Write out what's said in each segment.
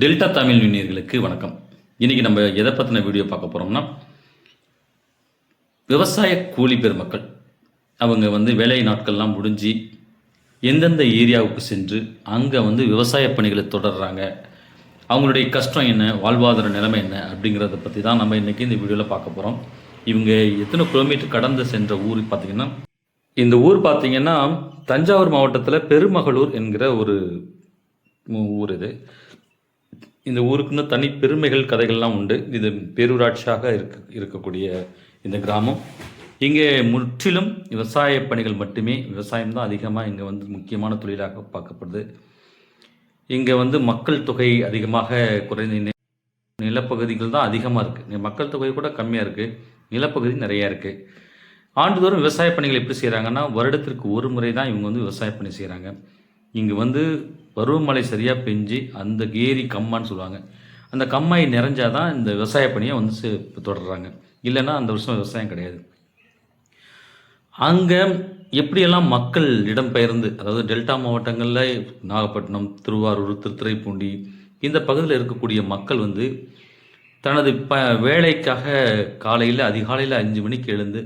Delta Tamil விண்ணியர்களுக்கு வணக்கம். இன்றைக்கி நம்ம எதை பற்றின வீடியோ பார்க்க போகிறோம்னா விவசாய கூலி பெருமக்கள் அவங்க வந்து வேலை நாட்கள்லாம் முடிஞ்சு எந்தெந்த ஏரியாவுக்கு சென்று அங்கே வந்து விவசாய பணிகளை தொடர்கிறாங்க அவங்களுடைய கஷ்டம் என்ன வாழ்வாதார நிலைமை என்ன அப்படிங்கிறத பற்றி தான் நம்ம இன்றைக்கி இந்த வீடியோவில் பார்க்க போகிறோம் இவங்க எத்தனை கிலோமீட்டர் கடந்து சென்ற ஊர் பார்த்திங்கன்னா இந்த ஊர் பார்த்திங்கன்னா தஞ்சாவூர் மாவட்டத்தில் பெருமகளூர் என்கிற ஒரு ஊர் இது. இந்த ஊருக்குன்னு தனி பெருமைகள் கதைகள்லாம் உண்டு. இது பேரூராட்சியாக இருக்க இருக்கக்கூடிய இந்த கிராமம். இங்கே முற்றிலும் விவசாய பணிகள் மட்டுமே. விவசாயம் தான் அதிகமாக இங்கே வந்து முக்கியமான தொழிலாக பார்க்கப்படுது. இங்கே வந்து மக்கள் தொகை அதிகமாக குறைந்த நிலப்பகுதிகள் தான் அதிகமாக இருக்குது மக்கள் தொகை கூட கம்மியாக இருக்குது நிலப்பகுதி நிறையா இருக்குது ஆண்டுதோறும் விவசாய பணிகள் எப்படி செய்கிறாங்கன்னா வருடத்திற்கு ஒரு முறை தான் இவங்க வந்து விவசாய பணி செய்கிறாங்க இங்கே வந்து பருவமழை சரியாக பெஞ்சு அந்த கேரி கம்மான்னு சொல்லுவாங்க. அந்த கம்மாய் நிறைஞ்சாதான் இந்த விவசாய பணியை வந்து தொடர்றாங்க. இல்லைன்னா அந்த வருஷம் விவசாயம் கிடையாது. அங்கே எப்படியெல்லாம் மக்கள் இடம்பெயர்ந்து அதாவது டெல்டா மாவட்டங்களில் நாகப்பட்டினம் திருவாரூர் திருத்துறைப்பூண்டி இந்த பகுதியில் இருக்கக்கூடிய மக்கள் வந்து தனது ப வேலைக்காக காலையில் அதிகாலையில் அஞ்சு மணிக்கு எழுந்து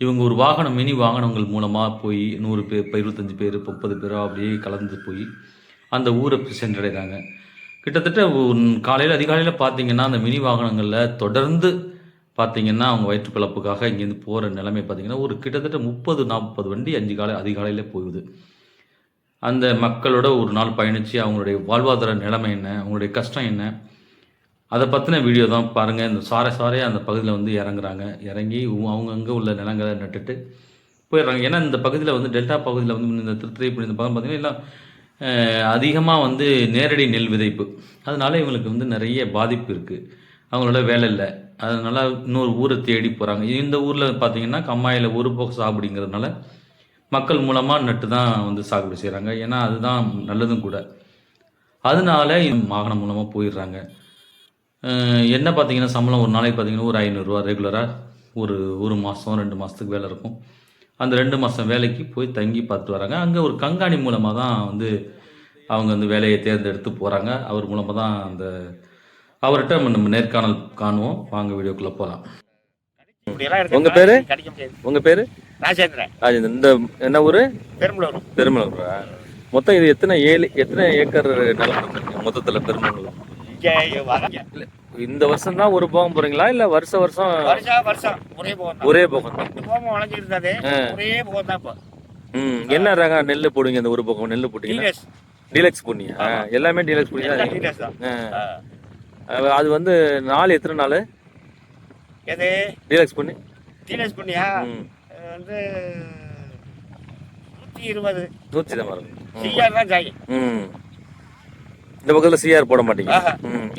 இவங்க ஒரு வாகனம் மினி வாகனங்கள் மூலமாக போய் நூறு பேர் இப்போ இருபத்தஞ்சி பேர் முப்பது பேரோ அப்படியே கலந்து போய் அந்த ஊரை சென்றடைகிறாங்க கிட்டத்தட்ட காலையில் அதிகாலையில் பார்த்தீங்கன்னா அந்த மினி வாகனங்களில் தொடர்ந்து பார்த்தீங்கன்னா அவங்க வயிற்று பிழப்புக்காக இங்கேருந்து போகிற நிலைமை பார்த்தீங்கன்னா ஒரு கிட்டத்தட்ட முப்பது நாற்பது வண்டி அஞ்சு காலை அதிகாலையில் போகுது. அந்த மக்களோட ஒரு நாள் பயணித்து அவங்களுடைய வாழ்வாதார நிலைமை என்ன அவங்களுடைய கஷ்டம் என்ன அதை பற்றின வீடியோ தான் பாருங்கள் இந்த சாரை சாரே அந்த பகுதியில் வந்து இறங்குறாங்க. இறங்கி அவங்க அங்கே உள்ள நிலங்களை நட்டுட்டு போயிடுறாங்க. ஏன்னா இந்த பகுதியில் வந்து டெல்டா பகுதியில் வந்து இந்த திருத்திரை இந்த பக்கம் பார்த்தீங்கன்னா எல்லாம் அதிகமாக வந்து நேரடி நெல் விதைப்பு. அதனால இவங்களுக்கு வந்து நிறைய பாதிப்பு இருக்குது அவங்களோட வேலை இல்லை. அதனால் இன்னொரு ஊரை தேடி போகிறாங்க இந்த ஊரில் பார்த்தீங்கன்னா கம்மாயில் ஒரு போக சாப்பிடுங்கிறதுனால மக்கள் மூலமாக நட்டு தான் வந்து சாகுபடி செய்கிறாங்க ஏன்னா அதுதான் நல்லதும் கூட. அதனால இந்த வாகனம் மூலமாக போயிடுறாங்க. என்ன பார்த்தீங்கன்னா சம்பளம் ஒரு நாளைக்கு பார்த்தீங்கன்னா ஒரு ஐநூறுரூவா ரெகுலராக ஒரு ஒரு மாதம் ரெண்டு மாதத்துக்கு வேலை இருக்கும். அந்த ரெண்டு மாதம் வேலைக்கு போய் தங்கி பார்த்துட்டு வராங்க. அங்கே ஒரு கண்காணி மூலமாக தான் வந்து அவங்க வந்து வேலையை தேர்ந்தெடுத்து போகிறாங்க அவர் மூலமாக தான் அந்த அவர்கிட்ட நம்ம நேர்காணல் காணுவோம். வாங்க வீடியோக்குள்ளே போகலாம். உங்க பேரு? உங்கள் பேர்? ராஜேந்திரன். ராஜேந்திரன். இந்த என்ன ஊர்? பெரும்பலூர் பெருமளூரா மொத்தம் இது எத்தனை ஏழு எத்தனை ஏக்கர் நிலம் மொத்தத்தில் வர- இந்த வருஷம் தான் ஒரு போகம் போகிறீங்களா இல்லை வருஷ வருஷம் வருஷம் வருஷம் ஒரே போகம் ஒரே போகம் தான் போகம் ஆ. ஒரே போகம் தான் இப்போ. ம் என்ன ரக நெல் போடுவீங்க இந்த ஒரு பக்கம் நெல் டீலர்ஸ் டீலக்ஸ். போடுங்க எல்லாமே டீலக்ஸ் போடுங்க. அது வந்து நாள் எத்தனை நாள்? எது? டீலக்ஸ் பண்ணி? டீலர்ஸ் பண்ணியா? வந்து நூற்றி இருபது. நூற்றி தான் வரும் ம். இந்த பக்கத்தில் சிஆர் போட மாட்டீங்க.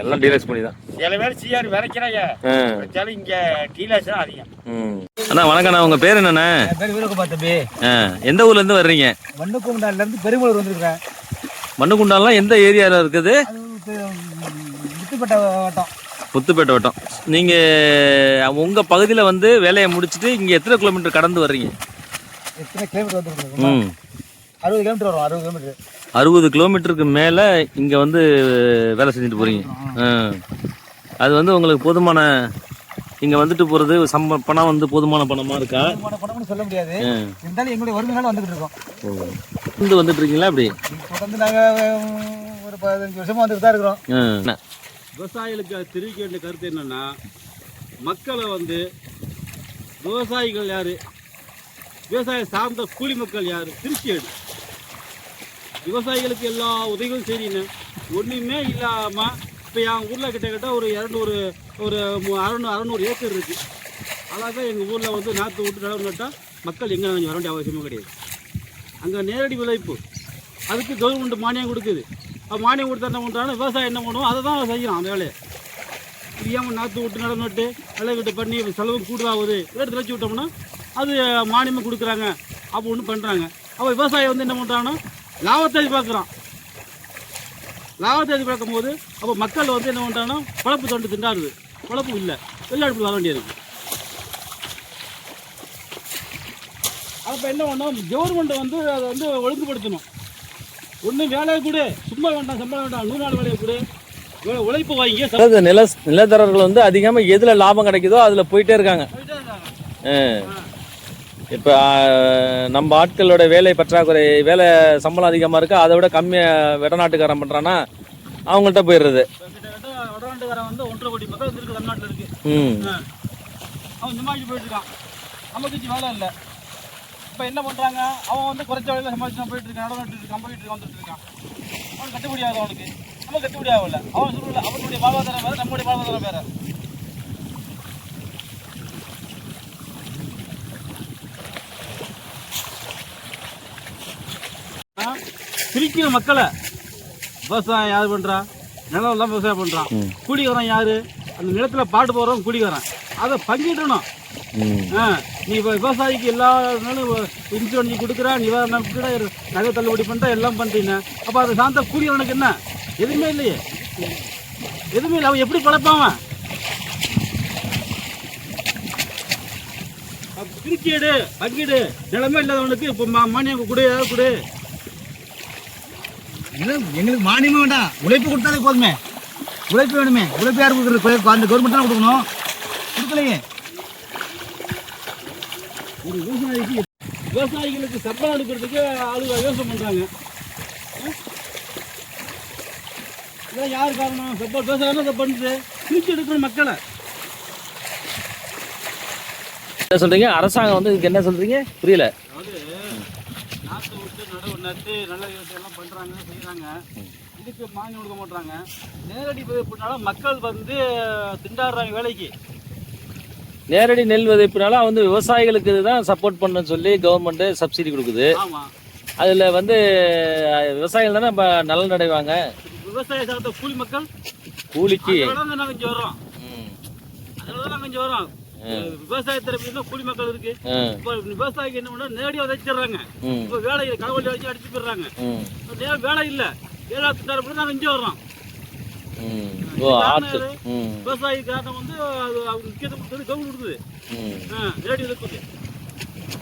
எல்லாம் டீலக்ஸ் பண்ணி தான். சில பேர் சிஆர் விதைக்கிறாங்க. ஆ. வச்சாலும் இங்க டீலர்ஸ் தான் அதிகம். ம். அண்ணா வணக்கண்ணா உங்கள் பேர் என்னண்ணே? என் பேர் வீரகுமார் தம்பி. ஆ எந்த ஊர்லேருந்து வர்றீங்க? மண்ணுக்குண்டான்ல இருந்து பெருமளூர் வந்திருக்கிறேன் மண்ணுக்குண்டாலாம் எந்த ஏரியாவில் இருக்குது? அது வந்து முத்துப்பட்ட வட்டம். முத்துப்பேட்டை வட்டம். நீங்கள் உங்கள் பகுதியில் வந்து வேலையை முடிச்சுட்டு இங்கே எத்தனை கிலோமீட்டர் கடந்து வர்றீங்க? எத்தனை கிலோமீட்டர் வந்துருக்கோம்? ம். அறுபது கிலோமீட்டர் வரும் அறுபது கிலோமீட்டர் அறுபது கிலோமீட்டருக்கு மேலே இங்கே வந்து வேலை செஞ்சுட்டு போகிறீங்க அது வந்து உங்களுக்கு போதுமான இங்கே வந்துட்டு போகிறது சம்ப பணம் வந்து போதுமான பணமாக இருக்கா? பணம்னு சொல்ல முடியாது. இருந்தாலும் எங்களுடைய வருமானம் வந்துகிட்டு இருக்கோம். இருந்து வந்துட்டு இருக்கீங்களா அப்படி? இப்போ வந்து நாங்கள் ஒரு பதினஞ்சு வருஷமா வந்துட்டு தான் இருக்கிறோம்? விவசாயிகளுக்கு தெரிவிக்க வேண்டிய கருத்து என்னன்னா மக்களை வந்து விவசாயிகள் யாரு? விவசாயம் சார்ந்த கூலி மக்கள் யாரு? திருச்சி விவசாயிகளுக்கு எல்லா உதவிகளும் செய்றீங்க ஒன்றுமே இல்லாமல் இப்போ என் ஊரில் கிட்ட கிட்ட ஒரு இரநூறு ஒரு அறநூறு அறநூறு ஏக்கர் இருக்குது அழகாக எங்கள் ஊரில் வந்து நாற்று விட்டு நடவு நட்டால் மக்கள் எங்கே வர வேண்டிய அவசியமும் கிடையாது. அங்கே நேரடி விளைப்பு. அதுக்கு கவர்மெண்ட் மானியம் கொடுக்குது. அப்போ மானியம் கொடுத்தா என்ன பண்ணுறாங்கன்னா விவசாயம் என்ன பண்ணுவோம் அதை தான் செய்யணும் அந்த வேலையை. தெரியாமல் நாற்று விட்டு நடவு நட்டு விளை விட்டு பண்ணி செலவு கூடுதாகுது எடுத்து வச்சு விட்டோம்னா அது மானியமும் கொடுக்குறாங்க. அப்போ ஒன்று பண்ணுறாங்க அப்போ விவசாயம் வந்து என்ன பண்ணுறாங்கன்னா லாபத்தை எதிர்பார்க்குறான். லாபத்தை எதிர்பார்க்கும் போது அப்போ மக்கள் வந்து என்ன பண்ணுறாங்கன்னா குழப்பு தொண்டு திண்டாடுது. குழப்பு இல்லை. வெளிநாடு வர வேண்டியது அப்போ என்ன பண்ணோம் கவர்மெண்ட் வந்து அதை வந்து ஒழுங்குபடுத்தணும். ஒன்றும் வேலையை கொடு. சும்மா வேண்டாம் சம்பளம் வேண்டாம். நூறு நாள் வேலையை கொடு. உழைப்பு வாங்கி அதாவது நில நிலத்தரர்கள் வந்து அதிகமாக எதில் லாபம் கிடைக்குதோ அதில் போயிட்டே இருக்காங்க. போயிட்டே இருக்காங்க. இப்போ நம்ம ஆட்களோட வேலை பற்றாக்குறை வேலை சம்பளம் அதிகமாக இருக்கு அதை விட கம்மியாக வெடநாட்டுக்காரன் பண்ணுறான்னா அவங்கள்ட்ட போயிடுறது. ம். அவன் சமாளிச்சு போயிட்டு இருக்கான் நமக்கு வேலை இல்லை. இப்போ என்ன பண்ணுறாங்க அவன் வந்து குறைச்ச வேலையில் நான் போயிட்டு இருக்கான் நடந்துட்டு இருக்கான் போயிட்டு இருக்கான் வந்துட்டு இருக்கான். அவன் கட்டுப்படி ஆகுது அவனுக்கு. நம்ம கட்டுப்படி ஆகல. அவன் சொல்ல அவனுடைய வாழ்வாதாரம் வேறு நம்மளுடைய வாழ்வாதாரம் வேறு. பிரிக்கிற மக்களை விவசாயம் யார் பண்ணுறா நிலம் எல்லாம் விவசாயம் பண்ணுறான். கூலிக்காரன் யாரு? அந்த நிலத்துல பாட்டு போடுறவன் கூலிக்காரன் அதை பங்கிடணும். நீ இப்போ விவசாயிக்கு எல்லா நாளும் இன்சூரன்ஸ் கொடுக்குற நிவாரணம் நகை தள்ளுபடி பண்ணுற எல்லாம் பண்ணுறீங்க அப்போ அதை சார்ந்த கூலியவனுக்கு என்ன? எதுவுமே இல்லையே. எதுவுமே இல்லை. அவன் எப்படி? அப்ப பிரிக்கீடு பங்கீடு. நிலமே இல்லாதவனுக்கு இப்போ மானியம் கொடு ஏதாவது கொடு. இல்லை எங்களுக்கு மானியமே வேண்டாம். உழைப்பு கொடுத்தாலே போதுமே. உழைப்பு வேணுமே. உழைப்பு யார் கொடுக்குறது? அந்த கவர்மெண்ட் தான் கொடுக்கணும். கொடுக்கலையே. ஒரு விவசாயிக்கு விவசாயிகளுக்கு சம்பளம் எடுக்கிறதுக்கு ஆளுங்க யோசனை பண்ணுறாங்க இதெல்லாம் யார் காரணம்? சப்போர்ட் விவசாயம் தான் பண்ணுது. பிரிச்சு எடுக்கணும் மக்களை. என்ன சொல்றீங்க? அரசாங்கம் வந்து இதுக்கு என்ன சொல்றீங்க? புரியல. நடவு நட்டு நல்ல எல்லாம் பண்ணுறாங்க செய்கிறாங்க இதுக்கு மானியம் கொடுக்க மாட்றாங்க. நேரடி விதைப்புனால மக்கள் வந்து திண்டாடுறாங்க வேலைக்கு. நேரடி நெல் விதைப்புனால வந்து விவசாயிகளுக்கு தான் சப்போர்ட் பண்ணணும்னு சொல்லி கவர்மெண்ட் சப்சிடி கொடுக்குது. அதில் வந்து விவசாயிகள் தானே இப்போ நலன் அடைவாங்க? விவசாய சார்ந்த கூலி மக்கள்? கூலிக்கு. நாங்கள் இங்கே வரோம். அதனால தான் நாங்கள் இங்கே வரோம் விவசாய கூலி மக்கள் இருக்கு. இப்போ விவசாயிக்கு என்ன பண்ணா நேரடியாக விதைச்சிடுறாங்க இப்போ வேலை கடவுள் வச்சு அடிச்சு போயிடுறாங்க. வேலை இல்லை. வேலை திட்டாரு நாங்கள் இங்கே வர்றோம். விவசாயி காரணம் வந்து முக்கியத்துவம் கவுன் கொடுக்குது நேரடி விதைப்புக்கு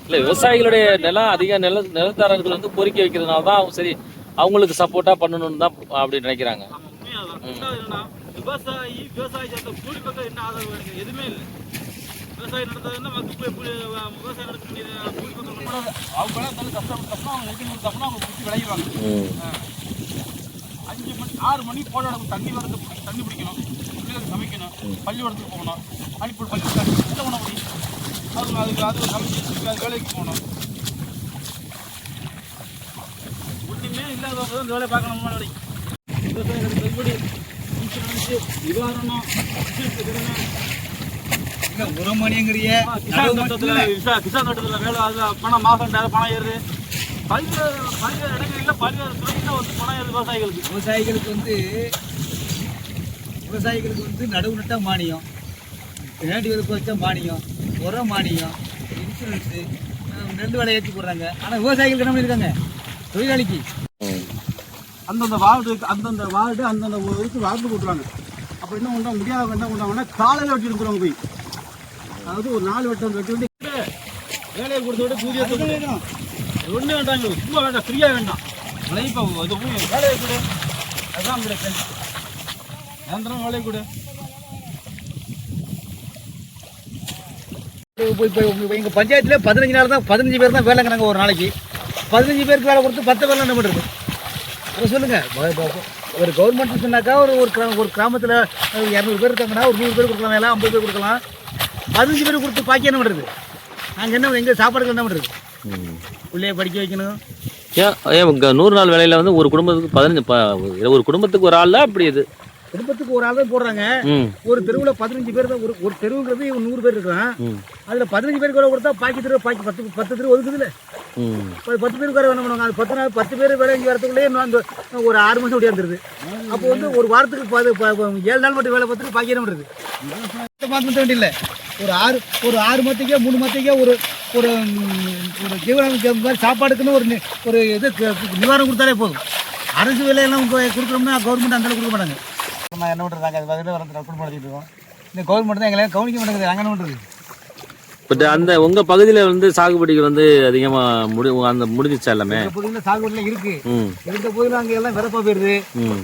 இல்லை விவசாயிகளுடைய நிலம் அதிக நில நிலத்தாரர்கள் வந்து கோரிக்கை வைக்கிறதுனால தான் அவங்க சரி அவங்களுக்கு சப்போர்ட்டாக பண்ணணும்னு தான் அப்படி நினைக்கிறாங்க. விவசாயி விவசாயி கூலி மக்கள் என்ன ஆதரவு எதுவுமே இல்லை. விவசாயம் நடந்ததுன்னா மக்கள் விவசாயம் கூட அவங்க வேலை தள்ளி கஷ்டப்பட்டோம்னா அவங்க நெருக்கி கொடுத்தோம்னா அவங்க பிடிச்சி விளையுவாங்க. ம். அஞ்சு மணி ஆறு மணி போட தண்ணி வரது தண்ணி பிடிக்கணும். பிள்ளைகளுக்கு சமைக்கணும். பள்ளிக்கூடத்துக்கு போகணும். அனுப்பி பள்ளி என்ன பண்ண முடியும் அது அதுக்கு அது சமைச்சு அது வேலைக்கு போகணும். ஒன்றுமே இல்லாதவங்க தான் வேலையை பார்க்கணும் விவசாயிகளுக்கு எப்படி இன்சூரன்ஸு நிவாரணம் அதில் பணம் ரெண்டாயிரம் பணம் ஏறுது. பல்வேறு பல்வேறு இடங்களில் பல்வேறு துறையில் வந்து பணம் ஏறுது விவசாயிகளுக்கு. விவசாயிகளுக்கு வந்து விவசாயிகளுக்கு வந்து நடுவு நட்டா மானியம். நேரடி விதப்பு வச்சா மானியம் உரம் மானியம் இன்சூரன்ஸு நெல் விலை ஏற்றி போடுறாங்க. ஆனால் விவசாயிகளுக்கு என்ன பண்ணியிருக்காங்க தொழிலாளிக்கு. அந்தந்த வார்டு அந்தந்த வார்டு அந்தந்த இதுக்கு வார்டு போட்டுருவாங்க. அப்போ என்ன பண்ணுறோம் முடியாதவங்க என்ன பண்ணுறாங்கன்னா காலையில் எடுத்துருவாங்க போய் அதாவது ஒரு நாலு வெட்டம் கட்டி வந்து வேலையை கொடுத்து விட்டு பூஜை ஒன்றும் வேண்டாங்க. சும்மா வேண்டாம். ஃப்ரீயாக வேண்டாம். உழைப்பா அது வேலையை கொடு. அதுதான் நம்மளுடைய கேள்வி. நிரந்தரம் வேலையை கொடு. இப்போ இப்போ எங்கள் பஞ்சாயத்தில் பதினஞ்சு நாள் தான் பதினஞ்சு பேர் தான் வேலைங்கிறாங்க ஒரு நாளைக்கு. பதினஞ்சு பேருக்கு வேலை கொடுத்து பத்து பேர்லாம் என்ன பண்ணுறது அதை சொல்லுங்கள் ஒரு கவர்மெண்ட் சொன்னாக்கா ஒரு ஒரு கிரா ஒரு கிராமத்தில் இரநூறு பேர் இருக்காங்கன்னா ஒரு நூறு பேர் கொடுக்கலாம் வேலை ஐம்பது பேர் கொடுக்கலாம். பதினஞ்சு பேர் கொடுத்து பாக்கி என்ன பண்ணுறது நாங்கள் என்ன எங்கள் சாப்பாடுக்கு என்ன பண்ணுறது பிள்ளைய படிக்க வைக்கணும். ஏன் நூறு நாள் வேலையில வந்து ஒரு குடும்பத்துக்கு பதினஞ்சு ஒரு குடும்பத்துக்கு ஒரு ஆள் அப்படி இது. குடும்பத்துக்கு ஒரு ஆள் தான் போடுறாங்க ஒரு தெருவில் பதினஞ்சு பேர் தான் ஒரு ஒரு தெருவுங்கிறது இவன் நூறு பேர் இருக்கான் அதில் பதினஞ்சு பேருக்கு வேலை கொடுத்தா பாக்கி தெருவு பாக்கி பத்து பத்து தெருவு ஒதுக்குதுல்ல. பத்து பேருக்கு வேறு என்ன பண்ணுவாங்க? அது பத்து நாள் பத்து பேர் வேலை இங்கே வரத்துக்குள்ளேயே இன்னும் அந்த ஒரு ஆறு மாதம் ஓடியாந்துருது அப்போ வந்து ஒரு வாரத்துக்கு பது- ஏழு நாள் மட்டும் வேலை பார்த்துட்டு பாக்கி என்ன பண்ணுறது மாற்ற வேண்டியில்லை ஒரு ஆறு ஒரு ஆறு மத்திக்கே மூணு மத்திக்கே ஒரு ஒரு ஒரு இந்த மாதிரி சாப்பாடுக்குன்னு ஒரு ஒரு இது நிவாரணம் கொடுத்தாலே போதும். அரசு வேலையெல்லாம் கொடுக்குறோம்னா கவர்மெண்ட் அந்த அளவுக்கு கொடுக்க மாட்டாங்க. நம்ம என்ன பண்ணுறாங்க அது பதில் வரது குடும்பம் நடத்திட்டு இருக்கோம். இந்த கவர்மெண்ட் தான் எங்களை கவனிக்க மாட்டேங்குது. நாங்கள் என்ன பண்ணுறது பட் அந்த உங்க பகுதியில வந்து சாகுபடிக்கு வந்து அதிகமா முடி அந்த முடிஞ்சிச்சா எல்லாமே? பகுதியில் சாகுபடிலாம் இருக்கு. ம். இருந்த போதிலும் அங்கே எல்லாம் அது, ம்,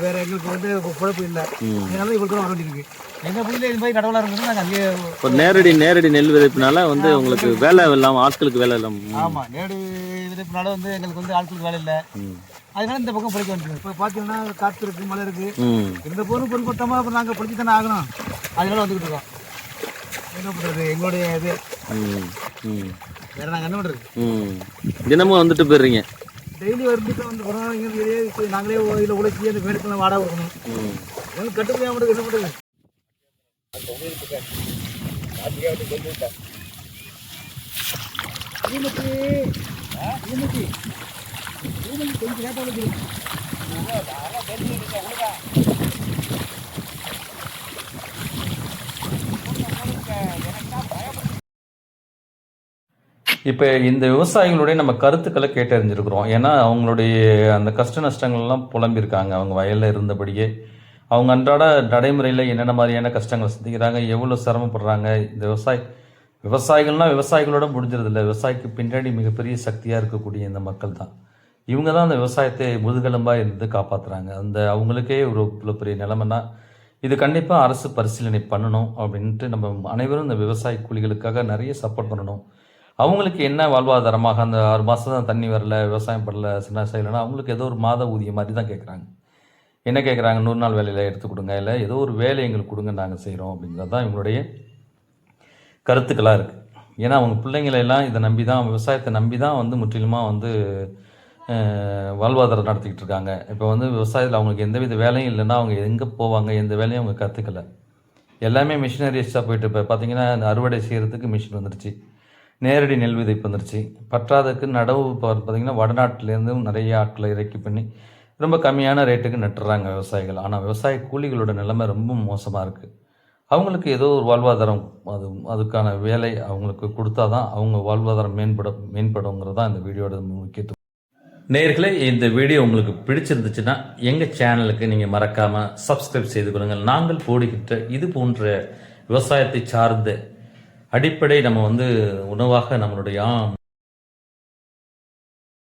வேற எங்களுக்கு வந்து குழப்பம் இல்லை. அதனால இவ்வளோ வர வேண்டியிருக்கு. எங்க பகுதியில் இது மாதிரி கடவுளாக இருக்கிறது நாங்கள் அங்கேயே இப்போ நேரடி நேரடி நெல் விதைப்புனால வந்து உங்களுக்கு வேலை இல்லாம ஆட்களுக்கு வேலை இல்லாம ஆமா. நேடு விதைப்புனால வந்து எங்களுக்கு வந்து ஆட்களுக்கு வேலை இல்லை. அதனால இந்த பக்கம் பிடிக்க வேண்டியது இப்போ பார்த்தீங்கன்னா காற்று இருக்கு மழை இருக்கு. ம். இருந்த போதும் பொருட்பட்டமாக அப்புறம் நாங்கள் பிடிச்சி தானே ஆகணும். அதனால வந்துக்கிட்டு இருக்கோம். என்ன பண்ணுறது எங்களுடைய இது. வேற நாங்கள் என்ன பண்ணுறது தினமும் வந்துட்டு போயிடுறீங்க. டெய்லி வந்துட்டு வந்து கொரோனா நாங்களே இதில் உழைச்சி அந்த மேடுக்கெல்லாம் வாடகை கொடுக்கணும். ம். எங்களுக்கு கட்டுப்படியாக மட்டும் என்ன பண்ணுறது ஈமத்தி ஈமத்தி கொஞ்சம் லேட்டாக இப்போ இந்த விவசாயிகளுடைய நம்ம கருத்துக்களை கேட்டறிஞ்சிருக்கிறோம். ஏன்னா அவங்களுடைய அந்த கஷ்ட நஷ்டங்கள்லாம் புலம்பியிருக்காங்க. அவங்க வயலில் இருந்தபடியே. அவங்க அன்றாட நடைமுறையில் என்னென்ன மாதிரியான கஷ்டங்களை சந்திக்கிறாங்க எவ்வளோ சிரமப்படுறாங்க. இந்த விவசாய விவசாயிகள்லாம் விவசாயிகளோட முடிஞ்சிருதில்ல விவசாயிக்கு பின்னாடி மிகப்பெரிய சக்தியாக இருக்கக்கூடிய இந்த மக்கள் தான் இவங்க தான் அந்த விவசாயத்தை முதுகெலும்பாக இருந்து காப்பாற்றுறாங்க அந்த அவங்களுக்கே ஒரு இவ்வளோ பெரிய நிலைமைன்னா இது கண்டிப்பாக அரசு பரிசீலனை பண்ணணும் அப்படின்ட்டு நம்ம அனைவரும் இந்த விவசாய கூலிகளுக்காக நிறைய சப்போர்ட் பண்ணணும். அவங்களுக்கு என்ன வாழ்வாதாரமாக அந்த ஆறு மாதம் தான் தண்ணி வரல விவசாயம் பண்ணல சின்ன செய்யலைன்னா அவங்களுக்கு ஏதோ ஒரு மாத ஊதியம் மாதிரி தான் கேட்குறாங்க என்ன கேட்குறாங்க நூறு நாள் வேலையில் எடுத்து கொடுங்க இல்லை ஏதோ ஒரு வேலை எங்களுக்கு கொடுங்க நாங்கள் செய்கிறோம் அப்படிங்கிறது தான் இவங்களுடைய கருத்துக்களாக இருக்குது ஏன்னா அவங்க பிள்ளைங்களெல்லாம் இதை நம்பி தான் விவசாயத்தை நம்பி தான் வந்து முற்றிலுமாக வந்து வாழ்வாதாரம் நடத்திக்கிட்டு இருக்காங்க. இப்போ வந்து விவசாயத்தில் அவங்களுக்கு எந்தவித வேலையும் இல்லைன்னா அவங்க எங்கே போவாங்க எந்த வேலையும் அவங்க கற்றுக்கல எல்லாமே மிஷினரிஸாக போயிட்டு இப்போ பார்த்தீங்கன்னா அறுவடை செய்கிறதுக்கு மிஷின் வந்துருச்சு. நேரடி நெல் விதைப்பு வந்துருச்சு. பற்றாததுக்கு நடவு இப்போ பார்த்தீங்கன்னா வடநாட்டிலேருந்தும் நிறைய ஆட்களை இறக்கி பண்ணி ரொம்ப கம்மியான ரேட்டுக்கு நட்டுறாங்க விவசாயிகள். ஆனால் விவசாய கூலிகளோட நிலைமை ரொம்ப மோசமாக இருக்குது அவங்களுக்கு ஏதோ ஒரு வாழ்வாதாரம் அது அதுக்கான வேலை அவங்களுக்கு கொடுத்தா தான் அவங்க வாழ்வாதாரம் மேம்பட மேம்படுங்கிறது தான் இந்த வீடியோட முக்கியத்துவம். நேர்களே இந்த வீடியோ உங்களுக்கு பிடிச்சிருந்துச்சுன்னா எங்கள் சேனலுக்கு நீங்கள் மறக்காமல் சப்ஸ்கிரைப் செய்து கொள்ளுங்கள். நாங்கள் போடுகின்ற இது போன்ற விவசாயத்தை சார்ந்த அடிப்படை நம்ம வந்து உணவாக நம்மளுடைய